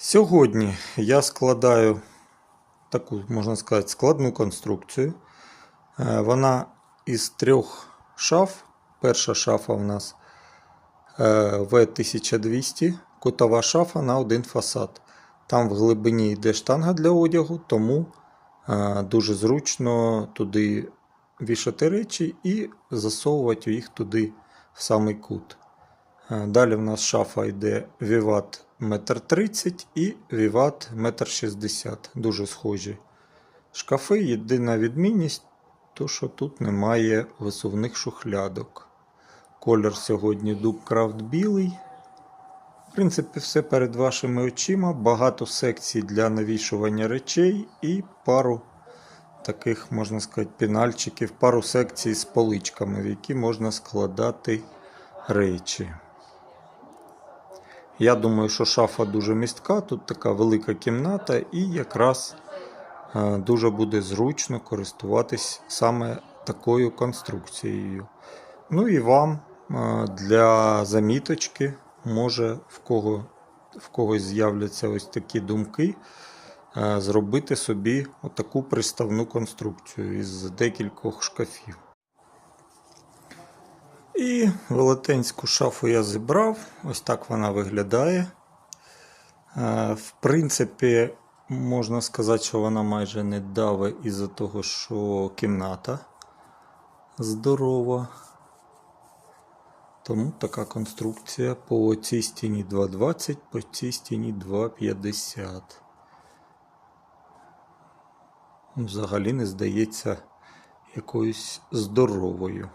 Сьогодні я складаю таку, можна сказати, складну конструкцію. Е, Вона із трьох шаф. Перша шафа у нас е, В1200, кутова шафа на один фасад. Там в глибині йде штанга для одягу, тому е, дуже зручно туди вішати речі і засовувати їх туди в самий кут. Е, Далі в нас шафа йде Vivat 1,30 м і Vivat 1,60 м. Дуже схожі шкафи. Єдина відмінність, то що тут немає висувних шухлядок. Колір сьогодні Дубкрафт білий. В принципі, все перед вашими очима. Багато секцій для навішування речей і пару таких, можна сказати, пінальчиків, пару секцій з поличками, в які можна складати речі. Я думаю, що шафа дуже містка, тут така велика кімната, і якраз е, дуже буде зручно користуватись саме такою конструкцією. Ну і вам е, для заміточки, може в кого в когось з'являться ось такі думки, е, зробити собі отаку приставну конструкцію із декількох шкафів. І велетенську шафу я зібрав. Ось так вона виглядає. Е, В принципі, можна сказати, що вона майже не даве із-за того, що кімната здорова. Тому така конструкція по цій стіні 2,20, по цій стіні 2,50. Взагалі не здається якоюсь здоровою.